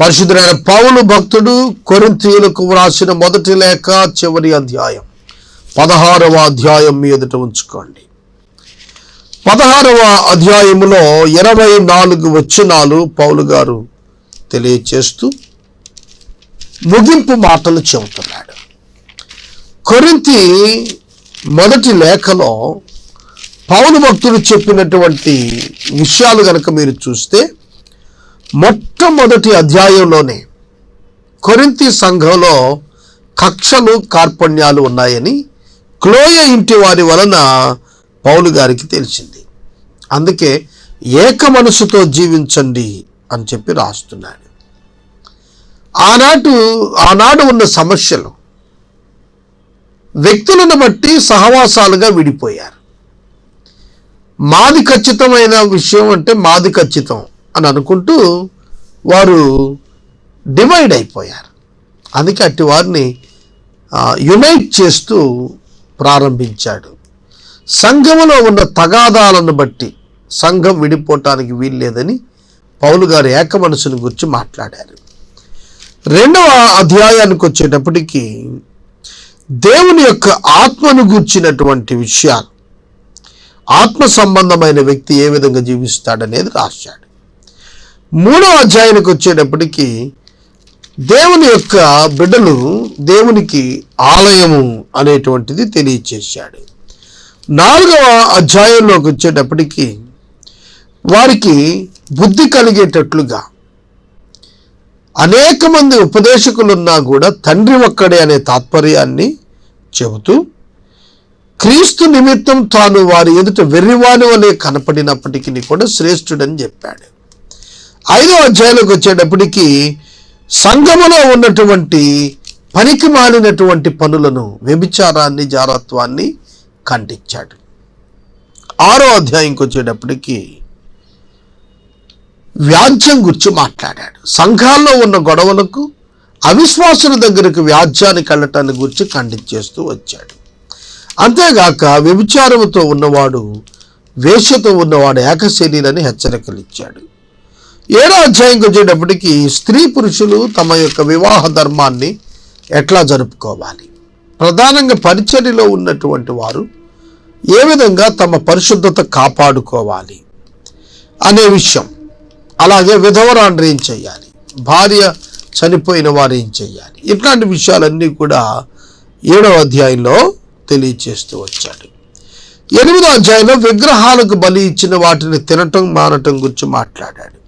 పరిశుద్ధులైన పౌలు భక్తుడు కొరింతీయులకు వ్రాసిన మొదటి లేఖ చివరి అధ్యాయం. పదహారవ అధ్యాయం మీ ఎదుట ఉంచుకోండి. పదహారవ అధ్యాయంలో ఇరవై నాలుగు వచనాలు పౌలు గారు తెలియచేస్తూ ముగింపు మాటలు చెబుతున్నాడు. కొరింతి మొదటి లేఖలో పౌలు భక్తుడు చెప్పినటువంటి విషయాలు కనుక మీరు చూస్తే మొట్టమొదటి అధ్యాయంలోనే కొరింతి సంఘంలో కక్షలు కార్పణ్యాలు ఉన్నాయని క్లోయ ఇంటి వారి వలన పౌలు గారికి తెలిసింది. అందుకే ఏక మనసుతో జీవించండి అని చెప్పి రాస్తున్నాడు. ఆనాటు ఆనాడు ఉన్న సమస్యలు వ్యక్తులను బట్టి సహవాసాలుగా విడిపోయారు. మాది ఖచ్చితమైన విషయం అంటే మాది ఖచ్చితం. అని అనుకుంటూ వారు డివైడ్ అయిపోయారు. అందుకే అట్టి వారిని యునైట్ చేస్తూ ప్రారంభించాడు. సంఘములో ఉన్న తగాదాలను బట్టి సంఘం విడిపోవటానికి వీల్లేదని పౌలు గారు ఏక మనసుని గురించి మాట్లాడారు. రెండవ అధ్యాయానికి వచ్చేటప్పటికి దేవుని యొక్క ఆత్మను గూర్చినటువంటి విషయాలు ఆత్మ సంబంధమైన వ్యక్తి ఏ విధంగా జీవిస్తాడనేది రాశాడు. మూడవ అధ్యాయానికి వచ్చేటప్పటికి దేవుని యొక్క బిడ్డలు దేవునికి ఆలయము అనేటువంటిది తెలియచేశాడు. నాలుగవ అధ్యాయంలోకి వచ్చేటప్పటికి వారికి బుద్ధి కలిగేటట్లుగా అనేక మంది ఉపదేశకులున్నా కూడా తండ్రి ఒక్కడే అనే తాత్పర్యాన్ని చెబుతూ క్రీస్తు నిమిత్తం తాను వారి ఎదుట వెర్రివాను వలె కనపడినప్పటికీ కూడా శ్రేష్ఠుడని చెప్పాడు. ఐదో అధ్యాయంలోకి వచ్చేటప్పటికి సంఘములో ఉన్నటువంటి పనికి మాలినటువంటి పనులను వ్యభిచారాన్ని జారత్వాన్ని ఖండించాడు. ఆరో అధ్యాయంకి వచ్చేటప్పటికి వ్యాజ్యం గురించి మాట్లాడాడు. సంఘాల్లో ఉన్న గొడవలకు అవిశ్వాసుల దగ్గరకు వ్యాజ్యానికి వెళ్ళటాన్ని గురించి ఖండించేస్తూ వచ్చాడు. అంతేగాక వ్యభిచారముతో ఉన్నవాడు వేషతో ఉన్నవాడు ఏకశరీరని హెచ్చరికలు ఇచ్చాడు ఏడో అధ్యాయంకి వచ్చేటప్పటికి స్త్రీ పురుషులు తమ యొక్క వివాహ ధర్మాన్ని ఎట్లా జరుపుకోవాలి? ప్రధానంగా పరిచర్యలో ఉన్నటువంటి వారు ఏ విధంగా తమ పరిశుద్ధత కాపాడుకోవాలి అనే విషయం. అలాగే విధవరాండ్రు ఏం చేయాలి? భార్య చనిపోయిన వారు ఏం చేయాలి? ఇట్లాంటి విషయాలన్నీ కూడా ఏడవ అధ్యాయంలో తెలియచేస్తూ వచ్చాడు. ఎనిమిదో అధ్యాయంలో విగ్రహాలకు బలి ఇచ్చిన వాటిని తినటం మానటం గురించి మాట్లాడాడు.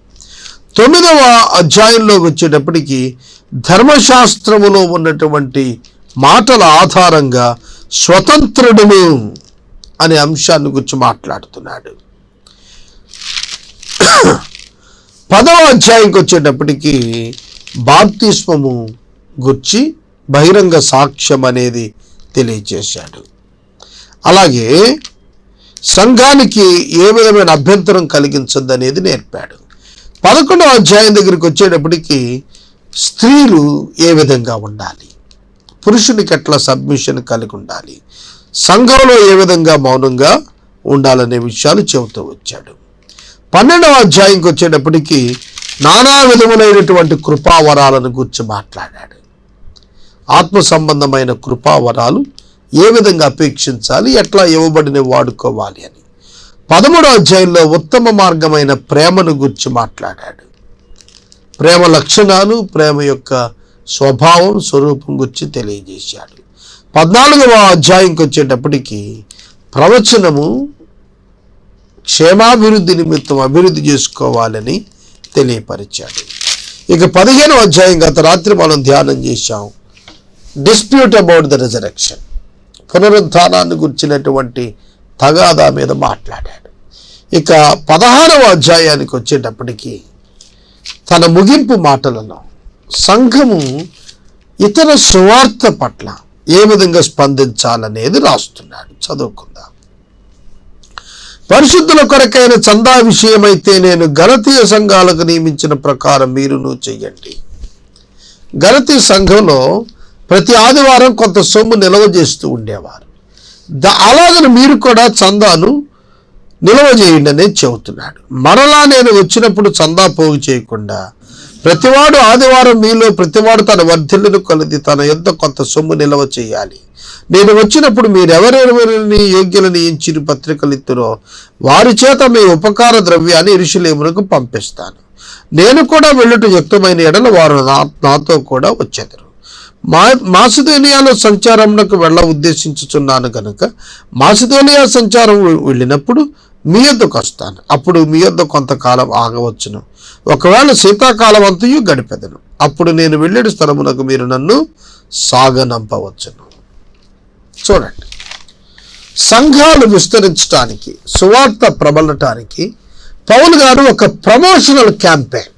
తొమ్మిదవ అధ్యాయంలో వచ్చేటప్పటికి ధర్మశాస్త్రములో ఉన్నటువంటి మాటల ఆధారంగా స్వతంత్రుడును అనే అంశాన్ని గురించి మాట్లాడుతున్నాడు. పదవ అధ్యాయంకి వచ్చేటప్పటికి బాప్తిస్మము గుర్చి బహిరంగ సాక్ష్యం అనేది తెలియజేశాడు. అలాగే సంఘానికి ఏ విధమైన అభ్యంతరం కలిగించదనేది నేర్పాడు. పదకొండవ అధ్యాయం దగ్గరికి వచ్చేటప్పటికి స్త్రీలు ఏ విధంగా ఉండాలి? పురుషునికి ఎట్లా సబ్మిషన్ కలిగి ఉండాలి. సంఘంలో ఏ విధంగా మౌనంగా ఉండాలనే విషయాలు చెబుతూ వచ్చాడు. పన్నెండవ అధ్యాయంకి వచ్చేటప్పటికీ నానా విధములైనటువంటి కృపావరాలను గురించి మాట్లాడాడు. ఆత్మ సంబంధమైన కృపావరాలు ఏ విధంగా అపేక్షించాలి? ఎట్లా ఇవ్వబడిన వాడుకోవాలి అని. పదమూడో అధ్యాయంలో ఉత్తమ మార్గమైన ప్రేమను గురించి మాట్లాడాడు. ప్రేమ లక్షణాలు ప్రేమ యొక్క స్వభావం స్వరూపం గురించి తెలియజేశాడు. పద్నాలుగవ అధ్యాయంకి వచ్చేటప్పటికి ప్రవచనము క్షేమాభివృద్ధి నిమిత్తం అభివృద్ధి చేసుకోవాలని తెలియపరిచాడు. ఇక పదిహేను అధ్యాయం గత రాత్రి మనం ధ్యానం చేశాం. Dispute about the resurrection. పునరుద్ధానాన్ని గురించినటువంటి తగాదా మీద మాట్లాడాడు. ఇక పదహారవ అధ్యాయానికి వచ్చేటప్పటికి తన ముగింపు మాటలలో సంఘము ఇతర సువార్త పట్ల ఏ విధంగా స్పందించాలనేది రాస్తున్నాడు. చదువుకుందాం. పరిశుద్ధుల కొరకైన చందా విషయమైతే నేను గలతీయ సంఘాలకు నియమించిన ప్రకారం మీరును చెయ్యండి గణతీయ సంఘంలో ప్రతి ఆదివారం కొంత సొమ్ము నిల్వ చేస్తూ ఉండేవారు. ద అలాగని మీరు కూడా చందాను నిల్వ చేయండి అనేది చెబుతున్నాడు. మరలా నేను వచ్చినప్పుడు చందా పోగు చేయకుండా ప్రతివాడు ఆదివారం మీలో ప్రతివాడు తన వర్ధిల్లును కొలది తన ఎంత కొంత సొమ్ము నిల్వ చేయాలి. నేను వచ్చినప్పుడు మీరెవరెవరిని యోగ్యులని ఎంచిన పత్రికలు ఇత్తురో వారి చేత మీ ఉపకార ద్రవ్యాన్ని ఇరుషులేమునకు పంపిస్తాను. నేను కూడా వెళ్ళుట యుక్తమైన ఎడల వారు నా- నాతో కూడా వచ్చేదరు. మా మాసిదోనియాలో సంచారమునకు వెళ్ళ ఉద్దేశించుచున్నాను కనుక మాసిదోనియా సంచారం వెళ్ళినప్పుడు మీ యొద్దకు వస్తాను. అప్పుడు మీ యొద్ద కొంతకాలం ఆగవచ్చును. ఒకవేళ శీతాకాలం అంతయు గడిపెదను. అప్పుడు నేను వెళ్ళేడు స్థలమునకు మీరు నన్ను సాగనంపవచ్చును. చూడండి. సంఘాలు విస్తరించడానికి సువార్త ప్రబలటానికి పౌల్ గారు ఒక promotional campaign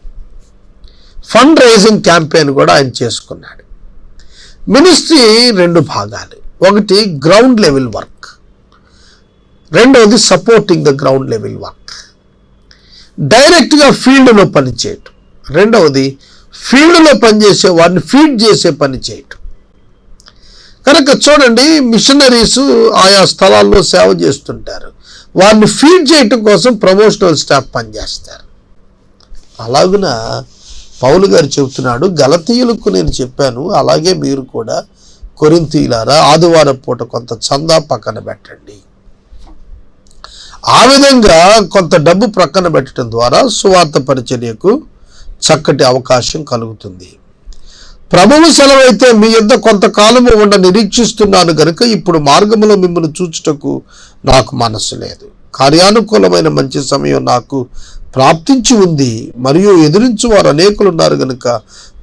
fund raising campaign కూడా ఆయన చేసుకున్నాడు. మినిస్ట్రీ రెండు భాగాలు. ఒకటి గ్రౌండ్ లెవెల్ వర్క్. రెండవది supporting the ground level work డైరెక్ట్గా ఫీల్డ్లో పనిచేయటం. రెండవది ఫీల్డ్లో పనిచేసే వారిని ఫీడ్ చేసే పని చేయటం. కనుక చూడండి మిషనరీస్ ఆయా స్థలాల్లో సేవ చేస్తుంటారు. వారిని ఫీడ్ చేయటం కోసం ప్రమోషనల్ స్టాఫ్ పనిచేస్తారు. అలాగున పౌలు గారు చెబుతున్నాడు గలతీయులకు నేను చెప్పాను అలాగే మీరు కూడా కొరింతీయులారా ఆదివారం పూట కొంత చందా పక్కన పెట్టండి. ఆ విధంగా కొంత డబ్బు ప్రక్కన పెట్టడం ద్వారా సువార్త పరిచర్యకు చక్కటి అవకాశం కలుగుతుంది. ప్రభువు సెలవైతే మీ యొద్ద కొంతకాలము ఉండ నిరీక్షిస్తున్నాను గనుక ఇప్పుడు మార్గములో మిమ్మల్ని చూచుటకు నాకు మనస్సు లేదు. కార్యానుకూలమైన మంచి సమయం నాకు ప్రాప్తించి ఉంది. మరియు ఎదిరించు వారు అనేకులు ఉన్నారు గనుక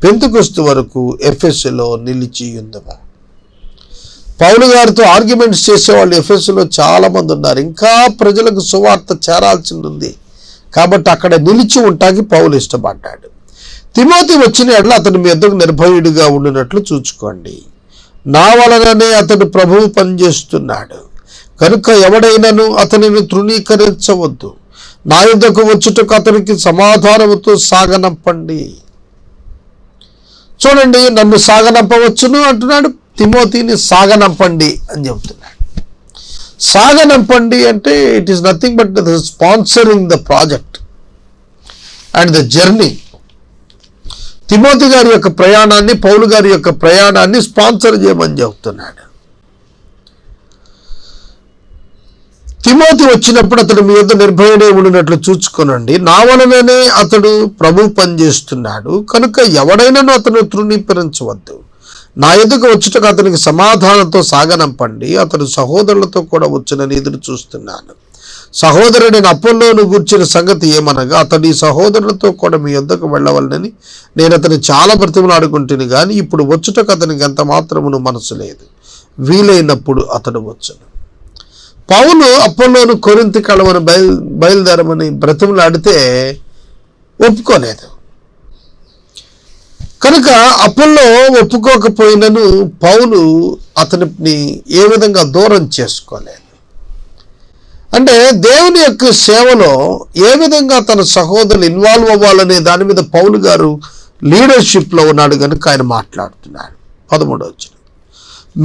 పెంతుకొస్తు వరకు ఎఫ్ఎస్లో నిలిచి ఉందము పౌలు గారితో ఆర్గ్యుమెంట్స్ చేసేవాళ్ళు ఎఫ్ఎస్లో చాలామంది ఉన్నారు ఇంకా ప్రజలకు సువార్త చేరాల్సింది ఉంది కాబట్టి అక్కడ నిలిచి ఉంటాకి పౌలు ఇష్టపడ్డాడు. తిమోతి వచ్చిన ఎడల అతను మీదకు నిర్భయుడిగా ఉండినట్లు చూచుకోండి నా వలననే అతడు ప్రభువు పనిచేస్తున్నాడు. కనుక ఎవడైనాను అతనిని తృణీకరించవద్దు. నా యుద్ధకు వచ్చుటకు అతనికి సమాధానముతో సాగనంపండి. చూడండి నన్ను సాగనంపవచ్చును అంటున్నాడు తిమోతిని సాగనంపండి అని చెప్తున్నాడు సాగనంపండి అంటే it is nothing but the sponsoring the project and the journey Timothy గారి యొక్క ప్రయాణాన్ని పౌలు గారి యొక్క ప్రయాణాన్ని స్పాన్సర్ చేయమని చెబుతున్నాడు. తిమోతి వచ్చినప్పుడు అతడు మీ యొక్క నిర్భయనే ఉండినట్లు చూచుకొనండి. నా వలననే అతడు ప్రభు పనిచేస్తున్నాడు. కనుక ఎవడైనాను అతను తృణీకరించవద్దు. నా ఎదుగు వచ్చుటకు అతనికి సమాధానంతో సాగనంపండి. అతడు సహోదరులతో కూడా వచ్చునని ఎదురు చూస్తున్నాను. సహోదరుడి అప్పుల్లోను గుర్చిన సంగతి ఏమనగా అతడి సహోదరులతో కూడా మీ యొద్దకు వెళ్ళవలనని నేను అతని చాలా బ్రతిమలాడుకుంటుని కానీ ఇప్పుడు వచ్చుటకు అతనికి ఎంత మాత్రమును మనసు లేదు. వీలైనప్పుడు అతడు వచ్చును. పౌలు అప్పల్లోను కొరింతి కళవని బయలు బయలుదేరమని బ్రతిమలాడితే ఒప్పుకోలేదు. కనుక అప్పుల్లో ఒప్పుకోకపోయినను పౌలు అతనిని ఏ విధంగా దూరం చేసుకోలేదు. అంటే దేవుని యొక్క సేవలో ఏ విధంగా తన సహోదరులు ఇన్వాల్వ్ అవ్వాలనే దాని మీద పౌలు గారు లీడర్షిప్లో ఉన్నాడు కనుక ఆయన మాట్లాడుతున్నాడు పదమూడవచ్చు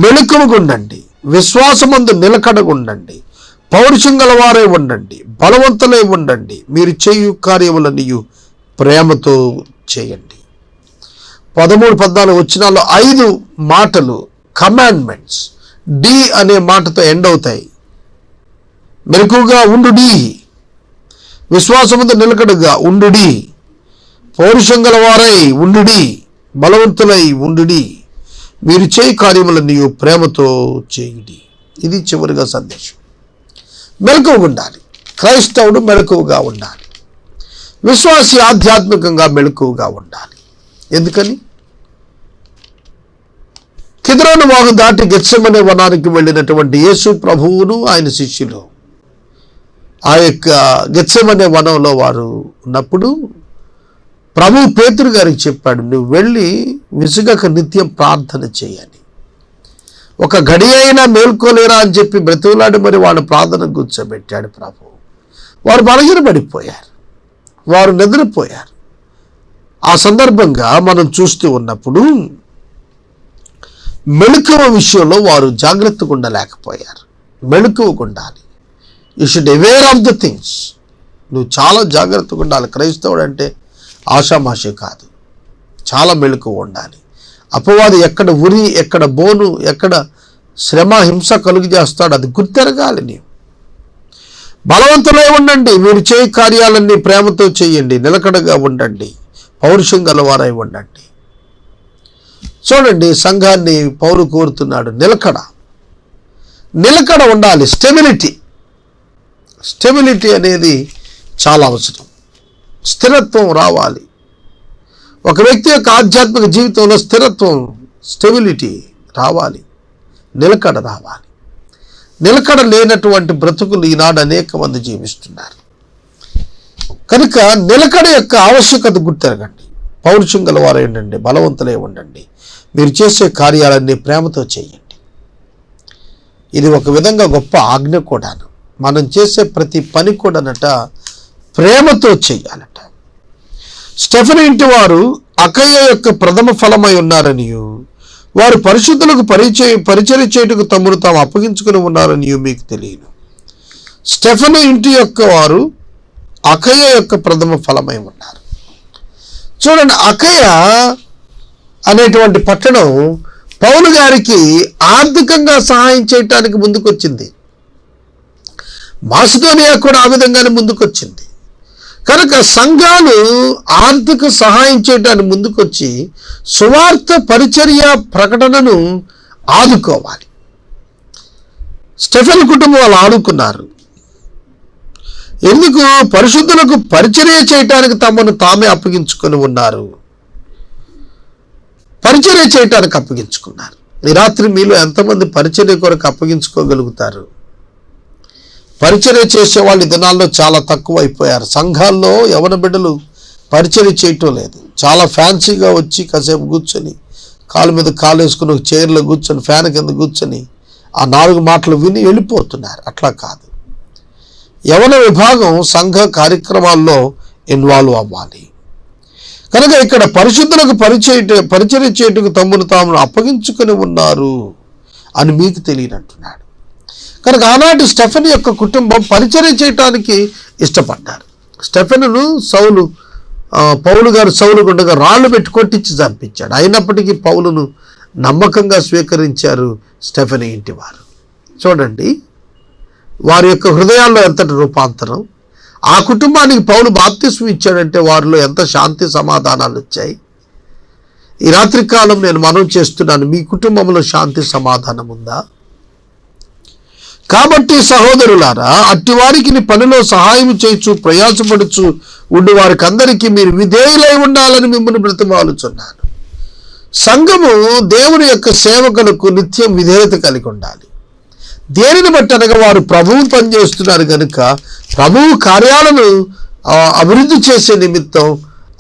వచ్చిన విశ్వాసమందు నిలకడగుండండి పౌరుషం గలవారే ఉండండి బలవంతులై ఉండండి మీరు చేయు కార్యములనియు ప్రేమతో చేయండి. పదమూడు పద్నాలుగు వచ్చినాల్లో ఐదు మాటలు కమాండ్మెంట్స్ డి అనే మాటతో ఎండ్ అవుతాయి. మెలకుగా ఉండు విశ్వాసముందు నిలకడగా ఉండుడి పౌరుషం గలవారై ఉండు బలవంతులై ఉండు మీరు చేయి కార్యములన్నీ ప్రేమతో చేయుడి ఇది చివరిగా సందేశం. మెలకువగా ఉండాలి. క్రైస్తవుడు మెలకువగా ఉండాలి. విశ్వాసి ఆధ్యాత్మికంగా మెలకువగా ఉండాలి. ఎందుకని? కిద్రోను వాగు దాటి గెచ్చమనే వనానికి వెళ్ళినటువంటి యేసు ప్రభువును ఆయన శిష్యులు. ఆ యొక్క గెచ్చమనే వనంలో వారు ఉన్నప్పుడు ప్రభు పేతురు గారికి చెప్పాడు నువ్వు వెళ్ళి విసుగక నిత్యం ప్రార్థన చేయని ఒక గడి అయినా మేల్కోలేరా అని చెప్పి బ్రతువులాడి మరి వాళ్ళ ప్రార్థన కూర్చోబెట్టాడు ప్రభు. వారు బలహీనపడిపోయారు. వారు నిద్రపోయారు. ఆ సందర్భంగా మనం చూస్తూ ఉన్నప్పుడు మెళుకువ విషయంలో వారు జాగ్రత్తగా ఉండలేకపోయారు. మెళుకువగా ఉండాలి. You should aware of the things నువ్వు చాలా జాగ్రత్తగా ఉండాలి. క్రైస్తవుడు అంటే ఆషామాషి కాదు. చాలా మెళుకువ ఉండాలి. అపవాది ఎక్కడ ఉరి ఎక్కడ బోను ఎక్కడ శ్రమ హింస కలుగు చేస్తాడు. అది గుర్తెరగాలి నీవు. బలవంతులై ఉండండి. మీరు చేయి కార్యాలన్నీ ప్రేమతో చేయండి. నిలకడగా ఉండండి. పౌరుషం గలవారై ఉండండి. చూడండి సంఘాన్ని పౌరు కోరుతున్నాడు. నిలకడ. నిలకడ ఉండాలి స్టెబిలిటీ. స్టెబిలిటీ అనేది చాలా అవసరం. స్థిరత్వం రావాలి. ఒక వ్యక్తి యొక్క ఆధ్యాత్మిక జీవితంలో స్థిరత్వం స్టెబిలిటీ రావాలి. నిలకడ రావాలి. నిలకడ లేనటువంటి బ్రతుకులు ఈనాడు అనేక మంది జీవిస్తున్నారు. కనుక నిలకడ యొక్క ఆవశ్యకత గుర్తెరగండి. పౌరుషం గలవారై ఉండండి బలవంతులై ఉండండి. మీరు చేసే కార్యాలన్నీ ప్రేమతో చేయండి. ఇది ఒక విధంగా గొప్ప ఆజ్ఞ కూడాను. మనం చేసే ప్రతి పని కూడానట ప్రేమతో చేయాలట. స్టెఫెన్ ఇంటి వారు అకయ్య యొక్క ప్రథమ ఫలమై ఉన్నారని వారు పరిశుద్ధులకు పరిచయ పరిచయ చేయుటకు తమను తాము అప్పగించుకుని ఉన్నారని మీకు తెలియను. స్టెఫెన్ ఇంటి యొక్క వారు అకయ్య యొక్క ప్రథమ ఫలమై ఉన్నారు. చూడండి అకయ్య అనేటువంటి పట్టణం పౌలు గారికి ఆర్థికంగా సహాయం చేయటానికి ముందుకొచ్చింది. మాసిదోనియా కూడా ఆ విధంగానే ముందుకొచ్చింది. కనుక సంఘాలు ఆర్థిక సహాయం చేయడానికి ముందుకొచ్చి సువార్త పరిచర్య ప్రకటనను ఆదుకోవాలి. స్టెఫెన్ కుటుంబం వాళ్ళు ఆడుకున్నారు. ఎందుకు? పరిశుద్ధులకు పరిచర్య చేయటానికి తమను తామే అప్పగించుకొని ఉన్నారు. పరిచర్య చేయటానికి అప్పగించుకున్నారు. ఈ రాత్రి మీలో ఎంతమంది పరిచర్య కొరకు అప్పగించుకోగలుగుతారు? పరిచర్య చేసే వాళ్ళు దినాల్లో చాలా తక్కువ అయిపోయారు సంఘాల్లో యవన బిడ్డలు పరిచర్య చేయటం లేదు. చాలా ఫ్యాన్సీగా వచ్చి కాసేపు కూర్చొని కాలు మీద కాలు వేసుకుని ఒక చైర్లో కూర్చొని ఫ్యాన్ కింద కూర్చొని ఆ నాలుగు మాటలు విని వెళ్ళిపోతున్నారు. అట్లా కాదు. యవన విభాగం సంఘ కార్యక్రమాల్లో ఇన్వాల్వ్ అవ్వాలి. కనుక ఇక్కడ పరిశుద్ధులకు పరిచేట పరిచర్య చేయుటకు తమ్మును తామును అప్పగించుకొని ఉన్నారు అని మీకు తెలియనంటున్నాడు. కనుక ఆనాటి స్టెఫెన్ యొక్క కుటుంబం పరిచర్య చేయటానికి ఇష్టపడ్డారు. స్టెఫెన్ను సౌలు పౌలు గారు సౌలు గుండగా రాళ్ళు పెట్టి కొట్టించి చంపించాడు. అయినప్పటికీ పౌలును నమ్మకంగా స్వీకరించారు స్టెఫెన్ ఇంటి వారు. చూడండి వారి యొక్క హృదయాల్లో ఎంతటి రూపాంతరం? ఆ కుటుంబానికి పౌలు బాప్తిస్వం ఇచ్చాడంటే వారిలో ఎంత శాంతి సమాధానాలు వచ్చాయి? ఈ రాత్రి కాలం నేను మనం చేస్తున్నాను మీ కుటుంబంలో శాంతి సమాధానం ఉందా? కాబట్టి సహోదరులారా అట్టి వారికి నీ పనిలో సహాయం చేయొచ్చు ప్రయాసపడుచు ఉండి. వారికి అందరికీ మీరు విధేయులై ఉండాలని మిమ్మల్ని బ్రతిమాలుచున్నాను. సంఘము దేవుని యొక్క సేవకులకు నిత్యం విధేయత కలిగి ఉండాలి. దేనిని బట్టి అనగా వారు ప్రభువు పనిచేస్తున్నారు కనుక ప్రభువు కార్యాలను అభివృద్ధి చేసే నిమిత్తం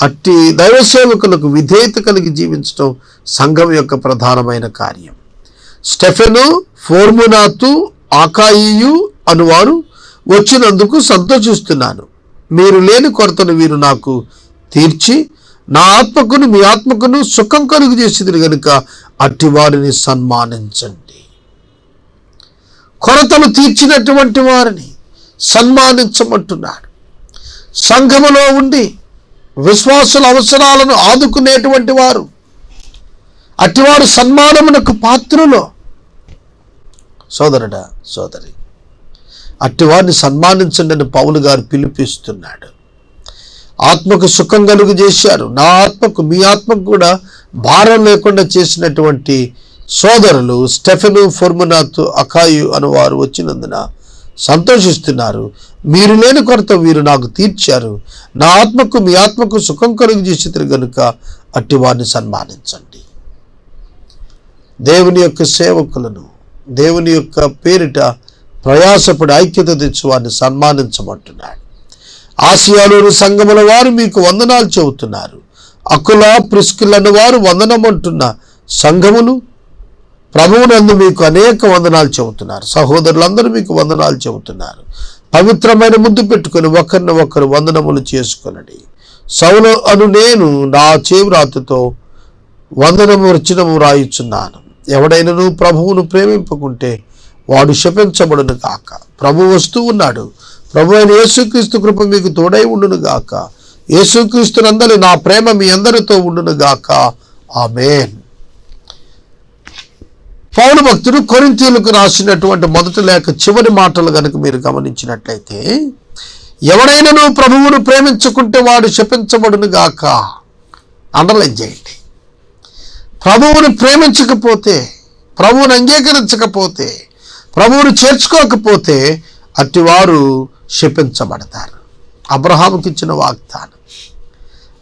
అట్టి దైవ సేవకులకు విధేయత కలిగి జీవించడం సంఘం యొక్క ప్రధానమైన కార్యం. స్టెఫెను ఫోర్మునాతు ఆకాయియు అనువారు వచ్చినందుకు సంతోషిస్తున్నాను. మీరు లేని కొరతను వీరు నాకు తీర్చి నా ఆత్మకును మీ ఆత్మకును సుఖం కలుగు చేసింది కనుక అట్టి వారిని సన్మానించండి. కొరతలు తీర్చినటువంటి వారిని సన్మానించమంటున్నాడు. సంఘములో ఉండి విశ్వాసుల అవసరాలను ఆదుకునేటువంటి వారు అటివారు సన్మానమునకు పాత్రలో. సోదరుడా సోదరి అట్టివారిని సన్మానించండి పౌలు గారు పిలిపిస్తున్నాడు. ఆత్మకు సుఖం కలుగు చేశారు. నా ఆత్మకు మీ ఆత్మకు కూడా భారం లేకుండా చేసినటువంటి సోదరులు స్టెఫెను ఫొర్మునాత్ అకాయు అని వారు వచ్చినందున సంతోషిస్తున్నారు. మీరు లేని కొరత వీరు నాకు తీర్చారు. నా ఆత్మకు మీ ఆత్మకు సుఖం కలుగు చేసి గనుక అట్టి వారిని సన్మానించండి. దేవుని యొక్క సేవకులను దేవుని యొక్క పేరిట ప్రయాసపడి ఐక్యత తెచ్చి వారిని సన్మానించమంటున్నాడు. ఆసియాలోని సంఘముల వారు మీకు వందనాలు చెబుతున్నారు. అకుల ప్రిస్కిలను వారు వందనమంటున్న సంఘములు ప్రభువునందు మీకు అనేక వందనాలు చెబుతున్నారు. సహోదరులందరూ మీకు వందనాలు చెబుతున్నారు. పవిత్రమైన ముద్దు పెట్టుకొని ఒకరిని ఒకరు వందనములు చేసుకొనడి. సౌలు అను నేను నా చేవురాతతో వందనము రచనము రాయిచున్నాను. ఎవడైనను ప్రభువును ప్రేమింపుకుంటే వాడు శపించబడును కాక ప్రభు వస్తూ ఉన్నాడు. ప్రభు అయిన యేసుక్రీస్తు కృప మీకు తోడై ఉండును గాక. యేసుక్రీస్తునందరి నా ప్రేమ మీ అందరితో ఉండును గాక. ఆమెన్. పౌరు భక్తుడు కొరింతీలకు రాసినటువంటి మొదటి లేక చివరి మాటలు కనుక మీరు గమనించినట్లయితే ఎవడైనను ప్రభువును ప్రేమించుకుంటే వాడు శపించబడును గాక? అండర్లైన్ చేయండి. ప్రభువుని ప్రేమించకపోతే ప్రభువుని అంగీకరించకపోతే ప్రభువుని చేర్చుకోకపోతే అట్టివారు శపించబడతారు. అబ్రహాముకి ఇచ్చిన వాగ్దానం.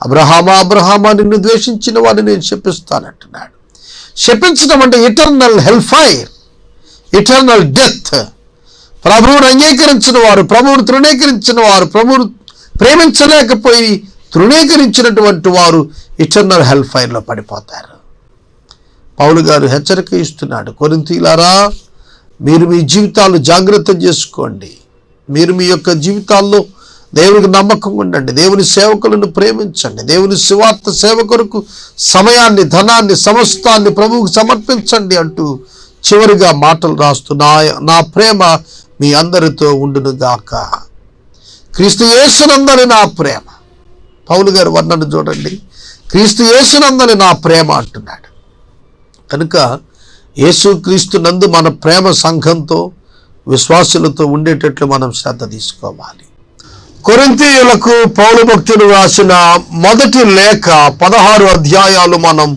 అబ్రహామా అబ్రహామా నిన్ను ద్వేషించిన వాడిని నేను శపిస్తానంటున్నాడు. శపించడం అంటే ఇటర్నల్ హెల్ఫైర్ ఇటర్నల్ డెత్ ప్రభువును అంగీకరించిన వారు ప్రభువును తృణీకరించిన వారు ప్రభువును ప్రేమించలేకపోయి తృణీకరించినటువంటి వారు ఇటర్నల్ హెల్ఫైర్లో పడిపోతారు. పౌలు గారు హెచ్చరిక ఇస్తున్నాడు కొరింతీలారా మీరు మీ జీవితాలు జాగ్రత్త చేసుకోండి. మీరు మీ యొక్క జీవితాల్లో దేవునికి నమ్మకం ఉండండి. దేవుని సేవకులను ప్రేమించండి. దేవుని శివార్త సేవ కొరకు సమయాన్ని ధనాన్ని సమస్తాన్ని ప్రభువుకు సమర్పించండి అంటూ చివరిగా మాటలు రాస్తూ నా నా ప్రేమ మీ అందరితో ఉండును గాక. క్రీస్తు యేసునందరి నా ప్రేమ. పౌలు గారు వర్ణను చూడండి. క్రీస్తు యేసునందరి నా ప్రేమ అంటున్నాడు. కనుక యేసు క్రీస్తు నందు మన ప్రేమ సంఘంతో విశ్వాసులతో ఉండేటట్లు మనం శ్రద్ధ తీసుకోవాలి. కొరింతీయులకు పౌలు భక్తుడు రాసిన మొదటి లేఖ పదహారు అధ్యాయాలు మనం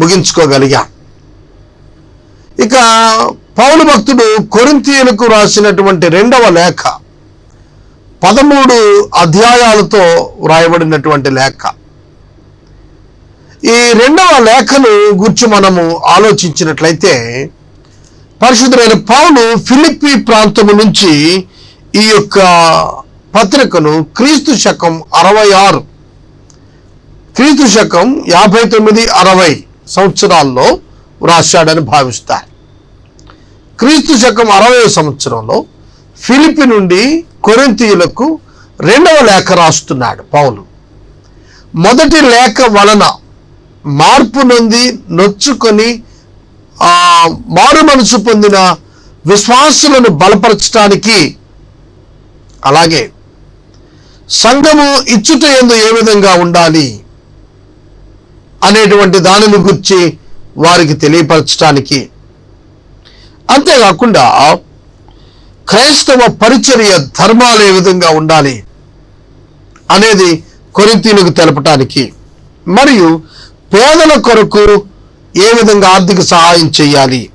ముగించుకోగలిగాం. ఇక పౌలు భక్తుడు కొరింతీయులకు రాసినటువంటి రెండవ లేఖ పదమూడు అధ్యాయాలతో వ్రాయబడినటువంటి లేఖ. ఈ రెండవ లేఖను గురించి మనము ఆలోచించినట్లయితే పరిశుద్ధమైన పౌలు ఫిలిప్పీ ప్రాంతము నుంచి ఈ యొక్క పత్రికను క్రీస్తు శకం అరవై ఆరు. క్రీస్తు శకం యాభై తొమ్మిది అరవై సంవత్సరాల్లో వ్రాశాడని భావిస్తారు. క్రీస్తు శకం అరవై సంవత్సరంలో ఫిలిపి నుండి కొరింతీయులకు రెండవ లేఖ రాస్తున్నాడు పౌలు. మొదటి లేఖ వలన మార్పు నుండి నొచ్చుకొని మారు మనసు పొందిన విశ్వాసులను బలపరచడానికి అలాగే సంఘము ఇచ్చుట ఎందు ఏ విధంగా ఉండాలి అనేటువంటి దానిని గురించి వారికి తెలియపరచడానికి అంతేకాకుండా క్రైస్తవ పరిచర్య ధర్మాలు ఏ విధంగా ఉండాలి అనేది కొరింతీలకు తెలపటానికి. మరియు పేదల కొరకు ఏ విధంగా ఆర్థిక సహాయం చేయాలి.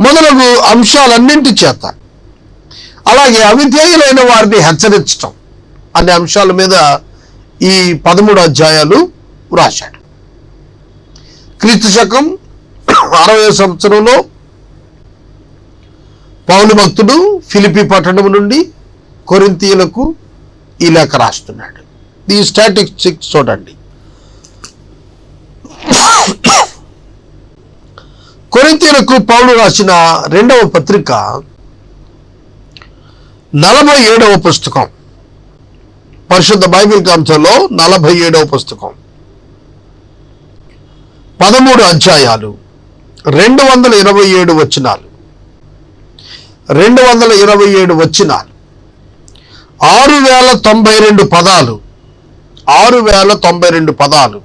మొదలగు అంశాలన్నింటి చేత అలాగే అవిధేయులైన వారిని హెచ్చరించటం అనే అంశాల మీద ఈ పదమూడు అధ్యాయాలు వ్రాశాడు. క్రీస్తు శకం అరవై సంవత్సరంలో పౌలు భక్తుడు ఫిలిపి పట్టణం నుండి కొరింతీయులకు ఈ లేఖ రాస్తున్నాడు. ఈ స్టాటిస్టిక్స్ చూడండి. కొరింతీయులకు పౌలు రాసిన రెండవ పత్రిక నలభై ఏడవ పుస్తకం. పరిశుద్ధ బైబిల్ గ్రంథంలో నలభై ఏడవ పుస్తకం. పదమూడు అధ్యాయాలు. రెండు వందల ఇరవై ఏడు వచనాలు. రెండు వందల ఇరవై ఏడు వచనాలు. ఆరు వేల తొంభై రెండు పదాలు. ఆరు వేల తొంభై రెండు పదాలు.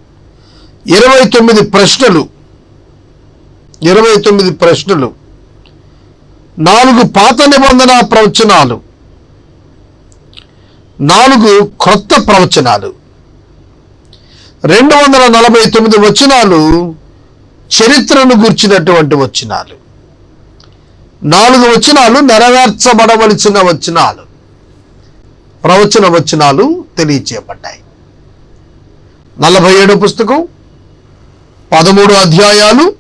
ఇరవై తొమ్మిది ప్రశ్నలు. ఇరవై తొమ్మిది ప్రశ్నలు. నాలుగు పాత నిబంధన ప్రవచనాలు. నాలుగు క్రొత్త ప్రవచనాలు. రెండు వందల నలభై తొమ్మిది వచనాలు చరిత్రను గుర్చినటువంటి వచనాలు. నాలుగు వచనాలు నెరవేర్చబడవలసిన వచనాలు. ప్రవచన వచనాలు తెలియచేయబడ్డాయి. నలభై ఏడో పుస్తకం పదమూడు అధ్యాయాలు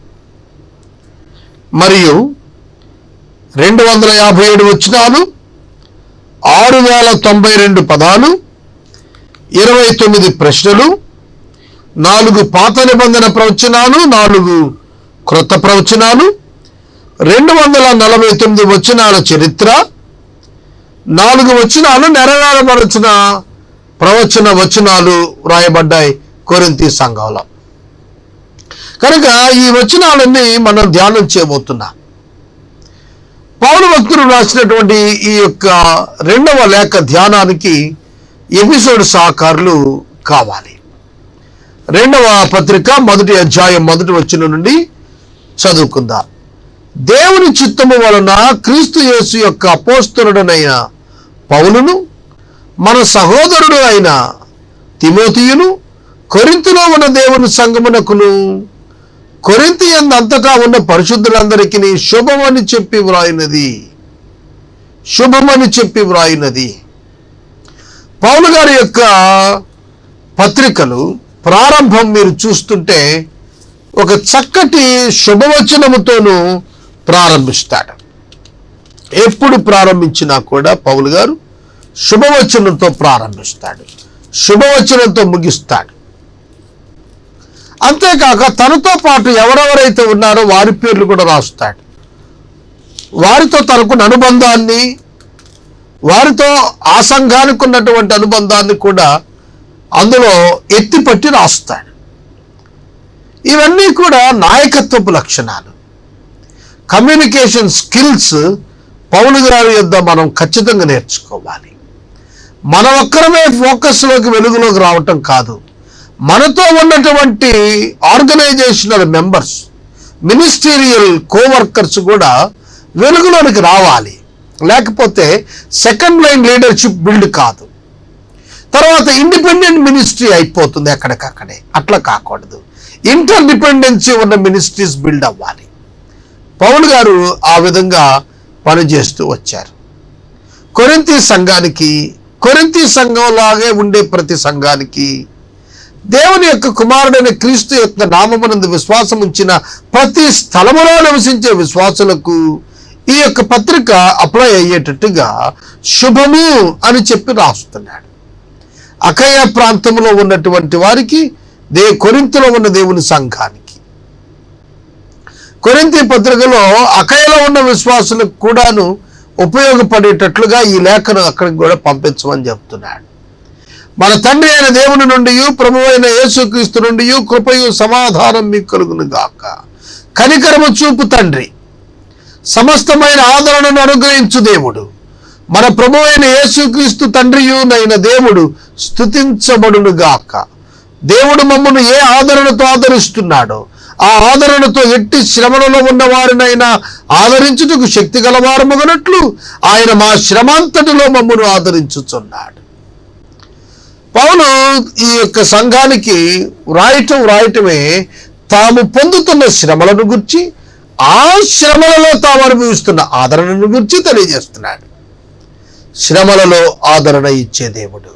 మరియు రెండు వందల యాభై ఏడు వచనాలు ఆరు వేల తొంభై రెండు పదాలు ఇరవై తొమ్మిది ప్రశ్నలు నాలుగు పాత నిబంధన ప్రవచనాలు నాలుగు క్రొత్త ప్రవచనాలు రెండు వందల నలభై తొమ్మిది వచనాల చరిత్ర నాలుగు వచనాలు నెరవేరపరచిన ప్రవచన వచనాలు వ్రాయబడ్డాయి కొరింతి సంఘంలో. కనుక ఈ వచనాలన్నీ మనం ధ్యానం చేయబోతున్నాం. పౌరు భక్తులు రాసినటువంటి ఈ యొక్క రెండవ లేఖ ధ్యానానికి ఎపిసోడ్ సహకారులు కావాలి. రెండవ పత్రిక మొదటి అధ్యాయం మొదటి వచ్చిన నుండి చదువుకుందాం. దేవుని చిత్తము వలన క్రీస్తు యేసు యొక్క అపోస్తరుడనైన పౌలును మన సహోదరుడు అయిన తిమోతియును కొరింతలో ఉన్న దేవుని సంగమునకును కొరింతియందు అంతటా ఉన్న పరిశుద్ధులందరికీ శుభమని చెప్పి వ్రాయినది. శుభమని చెప్పి వ్రాయినది. పౌలు గారి యొక్క పత్రికలు ప్రారంభం మీరు చూస్తుంటే ఒక చక్కటి శుభవచనముతోనూ ప్రారంభిస్తాడు. ఎప్పుడు ప్రారంభించినా కూడా పౌలు గారు శుభవచనంతో ప్రారంభిస్తాడు. శుభవచనంతో ముగిస్తాడు. అంతేకాక తనతో పాటు ఎవరెవరైతే ఉన్నారో వారి పేర్లు కూడా రాస్తాడు. వారితో తనకున్న అనుబంధాన్ని వారితో ఆ సంఘానికి ఉన్నటువంటి అనుబంధాన్ని కూడా అందులో ఎత్తిపట్టి రాస్తాడు. ఇవన్నీ కూడా నాయకత్వపు లక్షణాలు. కమ్యూనికేషన్ స్కిల్స్ పౌలు గారి యొద్ద మనం ఖచ్చితంగా నేర్చుకోవాలి. మన ఒక్కరమే ఫోకస్లోకి వెలుగులోకి రావటం కాదు. మనతో ఉన్నటువంటి ఆర్గనైజేషనల్ మెంబర్స్ మినిస్టీరియల్ కోవర్కర్స్ కూడా వెలుగులోనికి రావాలి. లేకపోతే సెకండ్ లైన్ లీడర్షిప్ బిల్డ్ కాదు. తర్వాత ఇండిపెండెంట్ మినిస్ట్రీ అయిపోతుంది ఎక్కడికక్కడే. అట్లా కాకూడదు. ఇంటర్ డిపెండెన్సీ ఉన్న మినిస్ట్రీస్ బిల్డ్ అవ్వాలి. పౌల్ గారు ఆ విధంగా పనిచేస్తూ వచ్చారు. కొరింతి సంఘానికి కొరింతి సంఘంలాగే ఉండే ప్రతి సంఘానికి దేవుని యొక్క కుమారుడైన క్రీస్తు యొక్క నామమునందు విశ్వాసం ఉంచిన ప్రతి స్థలములో నివసించే విశ్వాసులకు ఈ యొక్క పత్రిక అప్లై అయ్యేటట్టుగా శుభము అని చెప్పి రాస్తున్నాడు. అకయ ప్రాంతంలో ఉన్నటువంటి వారికి దే కొరింతలో ఉన్న దేవుని సంఘానికి. కొరింతి పత్రికలో అకయలో ఉన్న విశ్వాసులకు కూడాను ఉపయోగపడేటట్లుగా ఈ లేఖను అక్కడికి కూడా పంపించమని చెప్తున్నాడు. మన తండ్రి అయిన దేవుని నుండి ప్రభు అయిన యేసుక్రీస్తు నుండి కృపయు సమాధానం మీకు కలుగును గాక. కనికరము చూపు తండ్రి. సమస్తమైన ఆదరణను అనుగ్రహించు దేవుడు. మన ప్రభు అయిన యేసుక్రీస్తు తండ్రియునైన దేవుడు స్థుతించబడును గాక. దేవుడు మమ్మను ఏ ఆదరణతో ఆదరిస్తున్నాడో ఆ ఆదరణతో ఎట్టి శ్రమలలో ఉన్న వారినైనా ఆదరించుటకు శక్తి గలవారమగనట్లు ఆయన మా శ్రమాంతటిలో మమ్మను ఆదరించుచున్నాడు. పౌలు ఈ యొక్క సంఘానికి వ్రాయటం వ్రాయటమే తాము పొందుతున్న శ్రమలను గుర్చి ఆ శ్రమలలో తాము అనుభవిస్తున్న ఆదరణను గురించి తెలియజేస్తున్నాడు. శ్రమలలో ఆదరణ ఇచ్చే దేవుడు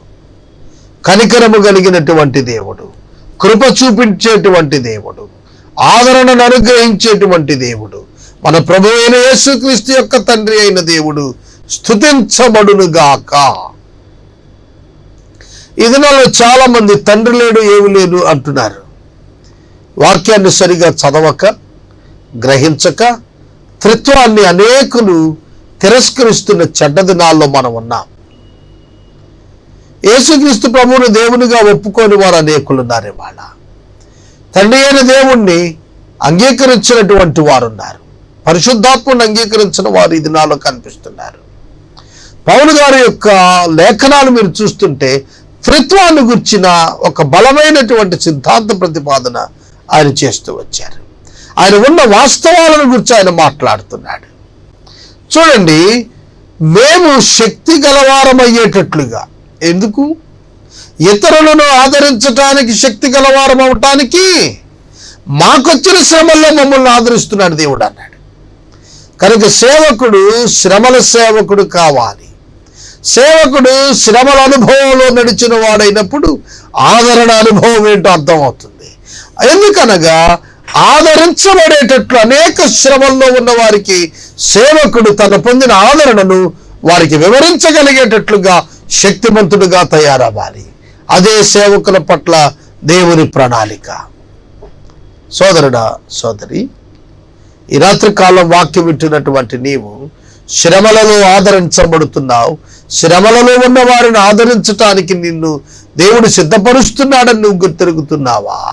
కనికరము కలిగినటువంటి దేవుడు కృప చూపించేటువంటి దేవుడు ఆదరణను అనుగ్రహించేటువంటి దేవుడు మన ప్రభు అయిన యేసుక్రీస్తు యొక్క తండ్రి అయిన దేవుడు స్థుతించబడునుగాక ఈ దినాల్లో చాలా మంది తండ్రి లేడు ఏమి లేదు అంటున్నారు. వాక్యాన్ని సరిగా చదవక గ్రహించక త్రిత్వాన్ని అనేకులు తిరస్కరిస్తున్న చెడ్డ దినాల్లో మనం ఉన్నాం. యేసుక్రీస్తు ప్రభువును దేవునిగా ఒప్పుకోని వారు అనేకులు ఉన్నారు ఇవాళ. తండ్రి అయిన దేవుణ్ణి అంగీకరించినటువంటి వారు ఉన్నారు పరిశుద్ధాత్మను అంగీకరించిన వారు ఈ దినాల్లో కనిపిస్తున్నారు. పౌలు గారి యొక్క లేఖనాలు మీరు చూస్తుంటే త్రిత్వాన్ని గుర్చిన ఒక బలమైనటువంటి సిద్ధాంత ప్రతిపాదన ఆయన చేస్తూ వచ్చారు. ఆయన ఉన్న వాస్తవాలను గురించి ఆయన మాట్లాడుతున్నాడు. చూడండి మేము శక్తి గలవారమయ్యేటట్లుగా ఎందుకు? ఇతరులను ఆదరించటానికి శక్తి గలవారం అవటానికి మాకొచ్చిన శ్రమల్లో మమ్మల్ని ఆదరిస్తున్నాడు దేవుడు అన్నాడు. కనుక సేవకుడు శ్రమల సేవకుడు కావాలి. సేవకుడు శ్రమల అనుభవంలో నడిచిన వాడైనప్పుడు ఆదరణ అనుభవం ఏంటో అర్థమవుతుంది. ఎందుకనగా ఆదరించబడేటట్లు అనేక శ్రమల్లో ఉన్న వారికి సేవకుడు తను పొందిన ఆదరణను వారికి వివరించగలిగేటట్లుగా శక్తిమంతుడుగా తయారవ్వాలి. అదే సేవకుల పట్ల దేవుని ప్రణాళిక. సోదరుడా సోదరి ఈ రాత్రికాలం వాక్యం వింటున్నటువంటి నీవు శ్రమలలో ఆదరించబడుతున్నావు. శ్రమలలో ఉన్న వారిని ఆదరించటానికి నిన్ను దేవుడు సిద్ధపరుస్తున్నాడని నువ్వు గుర్తెరుగుతున్నావా?